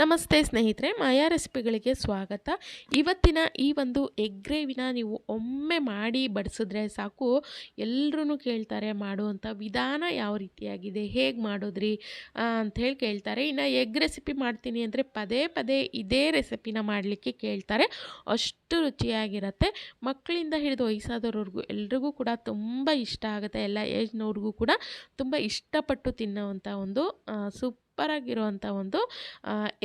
ನಮಸ್ತೆ ಸ್ನೇಹಿತರೆ, ಮಾಯಾ ರೆಸಿಪಿಗಳಿಗೆ ಸ್ವಾಗತ. ಇವತ್ತಿನ ಈ ಒಂದು ಎಗ್ ಗ್ರೇವಿನ ನೀವು ಒಮ್ಮೆ ಮಾಡಿ ಬಡಿಸಿದ್ರೆ ಸಾಕು. ಎಲ್ಲರೂ ಕೇಳ್ತಾರೆ ಮಾಡುವಂಥ ವಿಧಾನ ಯಾವ ರೀತಿಯಾಗಿದೆ, ಹೇಗೆ ಮಾಡೋದ್ರಿ ಅಂಥೇಳಿ ಕೇಳ್ತಾರೆ. ಇನ್ನು ಎಗ್ ರೆಸಿಪಿ ಮಾಡ್ತೀನಿ ಅಂದರೆ ಪದೇ ಪದೇ ಇದೇ ರೆಸಿಪಿನ ಮಾಡಲಿಕ್ಕೆ ಕೇಳ್ತಾರೆ. ಅಷ್ಟು ರುಚಿಯಾಗಿರುತ್ತೆ. ಮಕ್ಕಳಿಂದ ಹಿಡಿದು ವಯಸ್ಸಾದವ್ರವ್ರಿಗೂ ಎಲ್ರಿಗೂ ಕೂಡ ತುಂಬ ಇಷ್ಟ ಆಗುತ್ತೆ. ಎಲ್ಲ ಏಜ್ನವ್ರಿಗೂ ಕೂಡ ತುಂಬ ಇಷ್ಟಪಟ್ಟು ತಿನ್ನುವಂಥ ಒಂದು ಸೂಪರಾಗಿರುವಂಥ ಒಂದು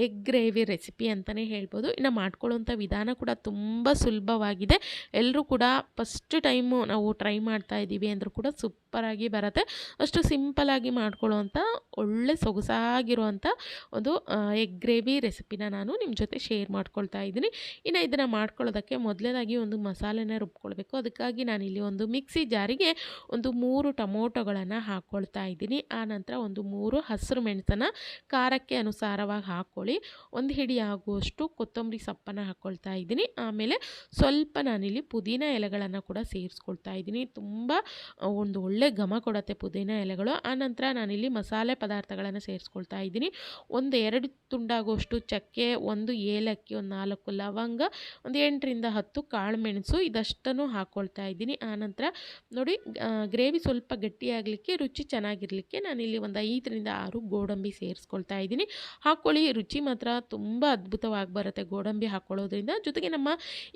ಎಗ್ ಗ್ರೇವಿ ರೆಸಿಪಿ ಅಂತಲೇ ಹೇಳ್ಬೋದು. ಇನ್ನು ಮಾಡ್ಕೊಳ್ಳೋವಂಥ ವಿಧಾನ ಕೂಡ ತುಂಬ ಸುಲಭವಾಗಿದೆ. ಎಲ್ಲರೂ ಕೂಡ ಫಸ್ಟ್ ಟೈಮು ನಾವು ಟ್ರೈ ಮಾಡ್ತಾ ಇದ್ದೀವಿ ಅಂದರೂ ಕೂಡ ಸೂಪರಾಗಿ ಬರುತ್ತೆ. ಅಷ್ಟು ಸಿಂಪಲಾಗಿ ಮಾಡ್ಕೊಳ್ಳೋವಂಥ, ಒಳ್ಳೆ ಸೊಗಸಾಗಿರುವಂಥ ಒಂದು ಎಗ್ ಗ್ರೇವಿ ರೆಸಿಪಿನ ನಾನು ನಿಮ್ಮ ಜೊತೆ ಶೇರ್ ಮಾಡ್ಕೊಳ್ತಾ ಇದ್ದೀನಿ. ಇನ್ನು ಇದನ್ನು ಮಾಡ್ಕೊಳ್ಳೋದಕ್ಕೆ ಮೊದಲನೇದಾಗಿ ಒಂದು ಮಸಾಲೆನ ರುಬ್ಕೊಳ್ಬೇಕು. ಅದಕ್ಕಾಗಿ ನಾನಿಲ್ಲಿ ಒಂದು ಮಿಕ್ಸಿ ಜಾರಿಗೆ ಒಂದು ಮೂರು ಟೊಮೊಟೊಗಳನ್ನು ಹಾಕ್ಕೊಳ್ತಾ ಇದ್ದೀನಿ. ಆನಂತರ ಒಂದು ಮೂರು ಹಸಿರು ಮೆಣಸನ್ನು ಖಾರಕ್ಕೆ ಅನುಸಾರವಾಗಿ ಹಾಕ್ಕೊಳ್ಳಿ ಒಂದು ಹಿಡಿ ಆಗುವಷ್ಟು ಕೊತ್ತಂಬರಿ ಸೊಪ್ಪನ್ನು ಹಾಕ್ಕೊಳ್ತಾ ಇದ್ದೀನಿ. ಆಮೇಲೆ ಸ್ವಲ್ಪ ನಾನಿಲ್ಲಿ ಪುದೀನ ಎಲೆಗಳನ್ನು ಕೂಡ ಸೇರಿಸ್ಕೊಳ್ತಾ ಇದ್ದೀನಿ. ತುಂಬ ಒಂದು ಒಳ್ಳೆ ಘಮ ಕೊಡುತ್ತೆ ಪುದೀನ ಎಲೆಗಳು. ಆನಂತರ ನಾನಿಲ್ಲಿ ಮಸಾಲೆ ಪದಾರ್ಥಗಳನ್ನು ಸೇರಿಸ್ಕೊಳ್ತಾ ಇದ್ದೀನಿ. ಒಂದು ಎರಡು ತುಂಡಾಗುವಷ್ಟು ಚಕ್ಕೆ, ಒಂದು ಏಲಕ್ಕಿ, ಒಂದು ನಾಲ್ಕು ಲವಂಗ, ಒಂದು ಎಂಟರಿಂದ ಹತ್ತು ಕಾಳು ಮೆಣಸು ಇದಷ್ಟನ್ನು ಹಾಕ್ಕೊಳ್ತಾ ಇದ್ದೀನಿ. ಆನಂತರ ನೋಡಿ ಗ್ರೇವಿ ಸ್ವಲ್ಪ ಗಟ್ಟಿಯಾಗಲಿಕ್ಕೆ ರುಚಿ ಚೆನ್ನಾಗಿರಲಿಕ್ಕೆ ನಾನಿಲ್ಲಿ ಒಂದು ಐದರಿಂದ ಆರು ಗೋಡಂಬಿ ಸೇರಿಸ್ಕೊಳ್ತಾ ಇದ್ದೀನಿ. ಹಾಕ್ಕೊಳ್ಳಿ, ರುಚಿ ಮಾತ್ರ ತುಂಬ ಅದ್ಭುತವಾಗಿ ಬರುತ್ತೆ ಗೋಡಂಬಿ ಹಾಕ್ಕೊಳ್ಳೋದ್ರಿಂದ. ಜೊತೆಗೆ ನಮ್ಮ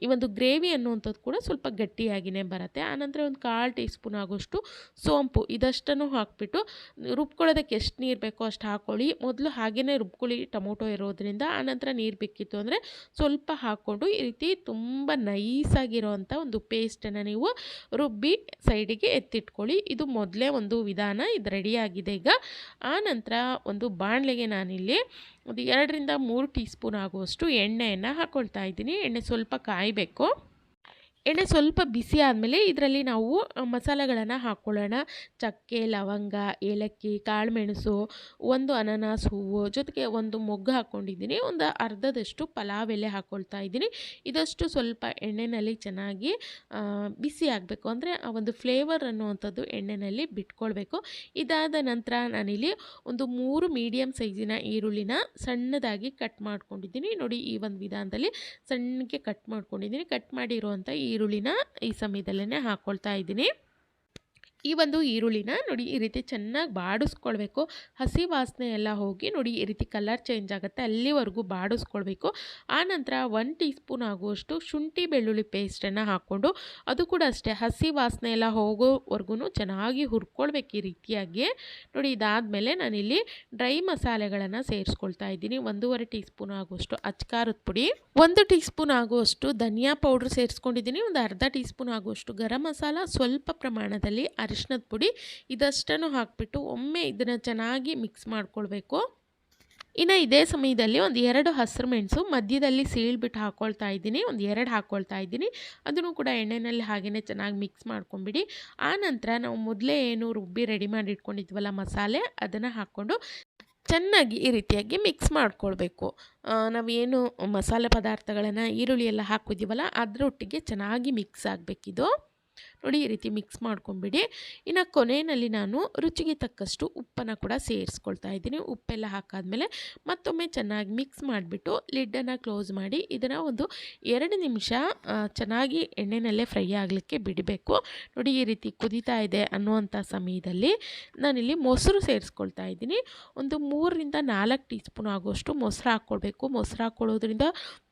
ಈ ಒಂದು ಗ್ರೇವಿ ಅನ್ನುವಂಥದ್ದು ಕೂಡ ಸ್ವಲ್ಪ ಗಟ್ಟಿಯಾಗಿಯೇ ಬರುತ್ತೆ. ಆನಂತರ ಒಂದು ಕಾಲು ಟೀ ಸ್ಪೂನ್ ಆಗೋಷ್ಟು ಸೋಂಪು, ಇದಷ್ಟನ್ನು ಹಾಕ್ಬಿಟ್ಟು ರುಬ್ಕೊಳ್ಳೋದಕ್ಕೆ ಎಷ್ಟು ನೀರು ಬೇಕೋ ಅಷ್ಟು ಹಾಕ್ಕೊಳ್ಳಿ. ಮೊದಲು ಹಾಗೆಯೇ ರುಬ್ಕೊಳ್ಳಿ, ಟೊಮೊಟೊ ಇರೋದ್ರಿಂದ. ಆನಂತರ ನೀರು ಬೇಕಿತ್ತು ಅಂದರೆ ಸ್ವಲ್ಪ ಹಾಕ್ಕೊಂಡು ಈ ರೀತಿ ತುಂಬ ನೈಸಾಗಿರೋವಂಥ ಒಂದು ಪೇಸ್ಟನ್ನು ನೀವು ರುಬ್ಬಿ ಸೈಡಿಗೆ ಎತ್ತಿಟ್ಕೊಳ್ಳಿ. ಇದು ಮೊದಲೇ ಒಂದು ವಿಧಾನ, ಇದು ರೆಡಿಯಾಗಿದೆ ಈಗ. ಆನಂತರ ಒಂದು ಬಾಣಲೆಗೆ ನಾನಿಲ್ಲಿ ಒಂದು ಎರಡರಿಂದ ಮೂರು ಟೀ ಸ್ಪೂನ್ ಆಗುವಷ್ಟು ಎಣ್ಣೆಯನ್ನು ಹಾಕ್ಕೊಳ್ತಾ ಇದ್ದೀನಿ. ಎಣ್ಣೆ ಸ್ವಲ್ಪ ಕಾಯಬೇಕು. ಎಣ್ಣೆ ಸ್ವಲ್ಪ ಬಿಸಿ ಆದಮೇಲೆ ಇದರಲ್ಲಿ ನಾವು ಮಸಾಲೆಗಳನ್ನು ಹಾಕ್ಕೊಳ್ಳೋಣ ಚಕ್ಕೆ, ಲವಂಗ, ಏಲಕ್ಕಿ, ಕಾಳುಮೆಣಸು, ಒಂದು ಅನಾನಸ್ ಹೂವು, ಜೊತೆಗೆ ಒಂದು ಮೊಗ್ಗು ಹಾಕ್ಕೊಂಡಿದ್ದೀನಿ ಒಂದು ಅರ್ಧದಷ್ಟು ಪಲಾವ್ ಎಲೆ ಹಾಕ್ಕೊಳ್ತಾ ಇದ್ದೀನಿ. ಇದಷ್ಟು ಸ್ವಲ್ಪ ಎಣ್ಣೆಯಲ್ಲಿ ಚೆನ್ನಾಗಿ ಬಿಸಿ ಆಗಬೇಕು. ಅಂದರೆ ಆ ಒಂದು ಫ್ಲೇವರ್ ಅನ್ನುವಂಥದ್ದು ಎಣ್ಣೆಯಲ್ಲಿ ಬಿಟ್ಕೊಳ್ಬೇಕು. ಇದಾದ ನಂತರ ನಾನಿಲ್ಲಿ ಒಂದು ಮೂರು ಮೀಡಿಯಮ್ ಸೈಜಿನ ಈರುಳ್ಳಿನ ಸಣ್ಣದಾಗಿ ಕಟ್ ಮಾಡ್ಕೊಂಡಿದ್ದೀನಿ. ನೋಡಿ ಈ ಒಂದು ವಿಧಾನದಲ್ಲಿ ಸಣ್ಣಗೆ ಕಟ್ ಮಾಡ್ಕೊಂಡಿದ್ದೀನಿ. ಕಟ್ ಮಾಡಿರುವಂಥ ಈರುಳ್ಳಿನ ಈ ಸಮಯದಲ್ಲೇ ಹಾಕ್ಕೊಳ್ತಾ ಇದ್ದೀನಿ. ಈ ಒಂದು ಈರುಳ್ಳಿನ ನೋಡಿ ಈ ರೀತಿ ಚೆನ್ನಾಗಿ ಬಾಡಿಸ್ಕೊಳ್ಬೇಕು. ಹಸಿ ವಾಸನೆ ಎಲ್ಲ ಹೋಗಿ ನೋಡಿ ಈ ರೀತಿ ಕಲರ್ ಚೇಂಜ್ ಆಗುತ್ತೆ, ಅಲ್ಲಿವರೆಗೂ ಬಾಡಿಸ್ಕೊಳ್ಬೇಕು. ಆನಂತರ ಒನ್ ಟೀ ಸ್ಪೂನ್ ಆಗುವಷ್ಟು ಶುಂಠಿ ಬೆಳ್ಳುಳ್ಳಿ ಪೇಸ್ಟನ್ನು ಹಾಕ್ಕೊಂಡು ಅದು ಕೂಡ ಅಷ್ಟೇ, ಹಸಿ ವಾಸನೆ ಎಲ್ಲ ಹೋಗೋವರೆಗೂ ಚೆನ್ನಾಗಿ ಹುರ್ಕೊಳ್ಬೇಕು ಈ ರೀತಿಯಾಗಿ. ನೋಡಿ ಇದಾದಮೇಲೆ ನಾನಿಲ್ಲಿ ಡ್ರೈ ಮಸಾಲೆಗಳನ್ನು ಸೇರಿಸ್ಕೊಳ್ತಾ ಇದ್ದೀನಿ. ಒಂದೂವರೆ ಟೀ ಸ್ಪೂನ್ ಆಗುವಷ್ಟು ಅಚ್ಕಾರದ ಪುಡಿ, ಒಂದು ಟೀ ಸ್ಪೂನ್ ಆಗುವಷ್ಟು ಧನಿಯಾ ಪೌಡ್ರ್ ಸೇರಿಸ್ಕೊಂಡಿದ್ದೀನಿ. ಒಂದು ಅರ್ಧ ಟೀ ಸ್ಪೂನ್ ಆಗುವಷ್ಟು ಗರಂ ಮಸಾಲ, ಸ್ವಲ್ಪ ಪ್ರಮಾಣದಲ್ಲಿ ಅರಿಶಿನದ ಪುಡಿ ಇದಷ್ಟನ್ನು ಹಾಕಿಬಿಟ್ಟು ಒಮ್ಮೆ ಇದನ್ನು ಚೆನ್ನಾಗಿ ಮಿಕ್ಸ್ ಮಾಡ್ಕೊಳ್ಬೇಕು. ಇನ್ನು ಇದೇ ಸಮಯದಲ್ಲಿ ಒಂದು ಎರಡು ಹಸಿರು ಮೆಣಸು ಮಧ್ಯದಲ್ಲಿ ಸೀಳ್ಬಿಟ್ಟು ಹಾಕ್ಕೊಳ್ತಾ ಇದ್ದೀನಿ. ಒಂದು ಎರಡು ಹಾಕ್ಕೊಳ್ತಾ ಇದ್ದೀನಿ. ಅದನ್ನು ಕೂಡ ಎಣ್ಣೆಯಲ್ಲಿ ಹಾಗೆಯೇ ಚೆನ್ನಾಗಿ ಮಿಕ್ಸ್ ಮಾಡ್ಕೊಂಬಿಡಿ. ಆನಂತರ ನಾವು ಮೊದಲೇ ಏನು ರುಬ್ಬಿ ರೆಡಿ ಮಾಡಿ ಇಟ್ಕೊಂಡಿದ್ವಲ್ಲ ಮಸಾಲೆ, ಅದನ್ನು ಹಾಕ್ಕೊಂಡು ಚೆನ್ನಾಗಿ ಈ ರೀತಿಯಾಗಿ ಮಿಕ್ಸ್ ಮಾಡ್ಕೊಳ್ಬೇಕು. ನಾವೇನು ಮಸಾಲೆ ಪದಾರ್ಥಗಳನ್ನು ಈರುಳ್ಳಿ ಎಲ್ಲ ಹಾಕಿದ್ದೀವಲ್ಲ ಅದರೊಟ್ಟಿಗೆ ಚೆನ್ನಾಗಿ ಮಿಕ್ಸ್ ಆಗಬೇಕಿದು. ನೋಡಿ ಈ ರೀತಿ ಮಿಕ್ಸ್ ಮಾಡ್ಕೊಂಬಿಡಿ. ಇನ್ನು ಕೊನೆಯಲ್ಲಿ ನಾನು ರುಚಿಗೆ ತಕ್ಕಷ್ಟು ಉಪ್ಪನ್ನು ಕೂಡ ಸೇರಿಸ್ಕೊಳ್ತಾ ಇದ್ದೀನಿ. ಉಪ್ಪೆಲ್ಲ ಹಾಕಾದ್ಮೇಲೆ ಮತ್ತೊಮ್ಮೆ ಚೆನ್ನಾಗಿ ಮಿಕ್ಸ್ ಮಾಡಿಬಿಟ್ಟು ಲಿಡ್ಡನ್ನು ಕ್ಲೋಸ್ ಮಾಡಿ ಇದನ್ನು ಒಂದು ಎರಡು ನಿಮಿಷ ಚೆನ್ನಾಗಿ ಎಣ್ಣೆನಲ್ಲೇ ಫ್ರೈ ಆಗಲಿಕ್ಕೆ ಬಿಡಬೇಕು. ನೋಡಿ ಈ ರೀತಿ ಕುದೀತಾ ಇದೆ ಅನ್ನುವಂಥ ಸಮಯದಲ್ಲಿ ನಾನಿಲ್ಲಿ ಮೊಸರು ಸೇರಿಸ್ಕೊಳ್ತಾ ಇದ್ದೀನಿ. ಒಂದು ಮೂರರಿಂದ ನಾಲ್ಕು ಟೀ ಸ್ಪೂನ್ ಆಗುವಷ್ಟು ಮೊಸರು ಹಾಕ್ಕೊಳ್ಬೇಕು. ಮೊಸರು ಹಾಕ್ಕೊಳ್ಳೋದ್ರಿಂದ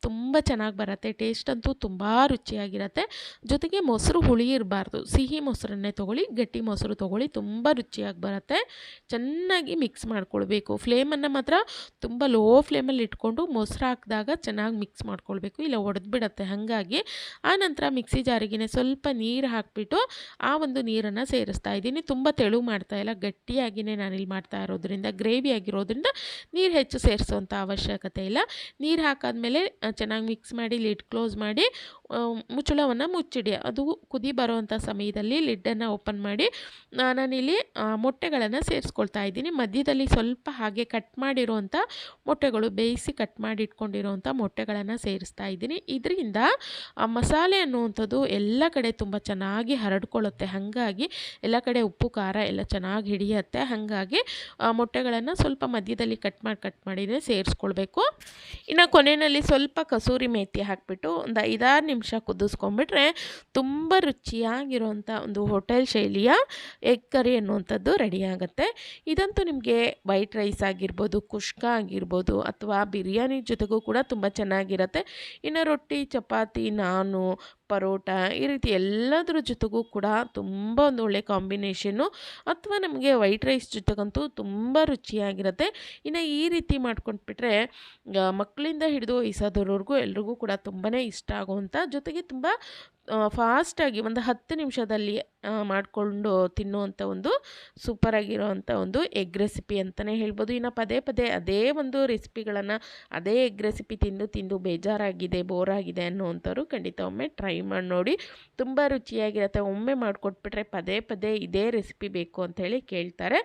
ತುಂಬ ಚೆನ್ನಾಗಿ ಬರುತ್ತೆ. ಟೇಸ್ಟ್ ಅಂತೂ ತುಂಬ ರುಚಿಯಾಗಿರುತ್ತೆ. ಜೊತೆಗೆ ಮೊಸರು ಹುಳಿ ಇರಬಾರ್ದು. ಸಿಹಿ ಮೊಸರನ್ನೇ ತೊಗೊಳ್ಳಿ, ಗಟ್ಟಿ ಮೊಸರು ತೊಗೊಳ್ಳಿ, ತುಂಬ ರುಚಿಯಾಗಿ ಬರುತ್ತೆ. ಚೆನ್ನಾಗಿ ಮಿಕ್ಸ್ ಮಾಡ್ಕೊಳ್ಬೇಕು. ಫ್ಲೇಮನ್ನು ಮಾತ್ರ ತುಂಬ ಲೋ ಫ್ಲೇಮಲ್ಲಿ ಇಟ್ಕೊಂಡು ಮೊಸರು ಹಾಕಿದಾಗ ಚೆನ್ನಾಗಿ ಮಿಕ್ಸ್ ಮಾಡ್ಕೊಳ್ಬೇಕು. ಇಲ್ಲ ಒಡೆದ್ಬಿಡತ್ತೆ ಹಾಗಾಗಿ. ಆನಂತರ ಮಿಕ್ಸಿ ಜಾರಿಗೆನೆ ಸ್ವಲ್ಪ ನೀರು ಹಾಕಿಬಿಟ್ಟು ಆ ಒಂದು ನೀರನ್ನು ಸೇರಿಸ್ತಾ ಇದ್ದೀನಿ. ತುಂಬ ತೆಳು ಮಾಡ್ತಾ ಇಲ್ಲ. ಗಟ್ಟಿಯಾಗಿಯೇ ನಾನಿಲ್ಲಿ ಮಾಡ್ತಾ ಇರೋದ್ರಿಂದ ಗ್ರೇವಿ ಆಗಿರೋದ್ರಿಂದ ನೀರು ಹೆಚ್ಚು ಸೇರಿಸುವಂಥ ಅವಶ್ಯಕತೆ ಇಲ್ಲ. ನೀರು ಹಾಕಾದ್ಮೇಲೆ ಚೆನ್ನಾಗಿ ಮಿಕ್ಸ್ ಮಾಡಿ ಲಿಡ್ ಕ್ಲೋಸ್ ಮಾಡಿ ಮುಚ್ಚಳವನ್ನು ಮುಚ್ಚಿಡಿ. ಅದು ಕುದಿ ಬರೋವಂಥ ಸಮಯದಲ್ಲಿ ಲಿಡ್ಡನ್ನು ಓಪನ್ ಮಾಡಿ ನಾನಿಲ್ಲಿ ಮೊಟ್ಟೆಗಳನ್ನು ಸೇರಿಸ್ಕೊಳ್ತಾ ಇದ್ದೀನಿ. ಮಧ್ಯದಲ್ಲಿ ಸ್ವಲ್ಪ ಹಾಗೆ ಕಟ್ ಮಾಡಿರುವಂಥ ಮೊಟ್ಟೆಗಳು, ಬೇಯಿಸಿ ಕಟ್ ಮಾಡಿ ಇಟ್ಕೊಂಡಿರುವಂಥ ಮೊಟ್ಟೆಗಳನ್ನು ಸೇರಿಸ್ತಾ ಇದ್ದೀನಿ. ಇದರಿಂದ ಮಸಾಲೆ ಅನ್ನುವಂಥದ್ದು ಎಲ್ಲ ಕಡೆ ತುಂಬ ಚೆನ್ನಾಗಿ ಹರಡ್ಕೊಳ್ಳುತ್ತೆ. ಹಾಗಾಗಿ ಎಲ್ಲ ಕಡೆ ಉಪ್ಪು, ಖಾರ ಎಲ್ಲ ಚೆನ್ನಾಗಿ ಹಿಡಿಯುತ್ತೆ. ಹಾಗಾಗಿ ಮೊಟ್ಟೆಗಳನ್ನು ಸ್ವಲ್ಪ ಮಧ್ಯದಲ್ಲಿ ಕಟ್ ಮಾಡಿ, ಕಟ್ ಮಾಡಿದರೆ ಸೇರಿಸ್ಕೊಳ್ಬೇಕು. ಇನ್ನು ಕೊನೆಯಲ್ಲಿ ಸ್ವಲ್ಪ ಕಸೂರಿ ಮೇಥಿ ಹಾಕಿಬಿಟ್ಟು ಒಂದು ಐದಾರು ನಿಮಿಷ ಕುದಿಸ್ಕೊಂಡ್ಬಿಟ್ರೆ ತುಂಬ ರುಚಿಯಾಗಿರುವಂಥ ಒಂದು ಹೋಟೆಲ್ ಶೈಲಿಯ ಎಗ್ ಕರಿ ಅನ್ನುವಂಥದ್ದು ರೆಡಿಯಾಗುತ್ತೆ ಇದಂತೂ ನಿಮಗೆ ವೈಟ್ ರೈಸ್ ಆಗಿರ್ಬೋದು, ಕುಷ್ಕ ಆಗಿರ್ಬೋದು ಅಥವಾ ಬಿರಿಯಾನಿ ಜೊತೆಗೂ ಕೂಡ ತುಂಬ ಚೆನ್ನಾಗಿರುತ್ತೆ. ಇನ್ನು ರೊಟ್ಟಿ, ಚಪಾತಿ, ನಾನು ಪರೋಟ ಈ ರೀತಿ ಎಲ್ಲದರ ಜೊತೆಗೂ ಕೂಡ ತುಂಬ ಒಂದು ಒಳ್ಳೆ ಕಾಂಬಿನೇಷನ್ನು ಅಥವಾ ನಮಗೆ ವೈಟ್ ರೈಸ್ ಜೊತೆಗಂತೂ ತುಂಬ ರುಚಿಯಾಗಿರುತ್ತೆ. ಇನ್ನು ಈ ರೀತಿ ಮಾಡ್ಕೊಂಡ್ಬಿಟ್ರೆ ಮಕ್ಕಳಿಂದ ಹಿಡಿದು ವಯಸ್ಸಾದವ್ರವರೆಗೂ ಎಲ್ರಿಗೂ ಕೂಡ ತುಂಬಾ ಇಷ್ಟ ಆಗುವಂಥ ಜೊತೆಗೆ ತುಂಬ ಫಾಸ್ಟಾಗಿ ಒಂದು ಹತ್ತು ನಿಮಿಷದಲ್ಲಿ ಮಾಡಿಕೊಂಡು ತಿನ್ನುವಂಥ ಒಂದು ಸೂಪರಾಗಿರೋವಂಥ ಒಂದು ಎಗ್ ರೆಸಿಪಿ ಅಂತಲೇ ಹೇಳ್ಬೋದು. ಇನ್ನು ಪದೇ ಪದೇ ಅದೇ ಒಂದು ರೆಸಿಪಿಗಳನ್ನು ಅದೇ ಎಗ್ ರೆಸಿಪಿ ತಿಂದು ತಿಂದು ಬೇಜಾರಾಗಿದೆ ಬೋರ್ ಆಗಿದೆ ಅನ್ನೋವಂಥವ್ರು ಖಂಡಿತ ಒಮ್ಮೆ ಟ್ರೈ ಮಾಡಿ ನೋಡಿ. ತುಂಬ ರುಚಿಯಾಗಿರುತ್ತೆ. ಒಮ್ಮೆ ಮಾಡಿಕೊಟ್ಬಿಟ್ರೆ ಪದೇ ಪದೇ ಇದೇ ರೆಸಿಪಿ ಬೇಕು ಅಂಥೇಳಿ ಕೇಳ್ತಾರೆ.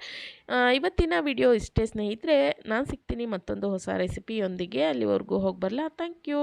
ಇವತ್ತಿನ ವಿಡಿಯೋ ಇಷ್ಟೇ ಸ್ನೇಹಿತರೆ. ನಾನು ಸಿಗ್ತೀನಿ ಮತ್ತೊಂದು ಹೊಸ ರೆಸಿಪಿಯೊಂದಿಗೆ. ಅಲ್ಲಿವರೆಗೂ ಹೋಗಿ ಬರಲ್ಲ ಥ್ಯಾಂಕ್ ಯು.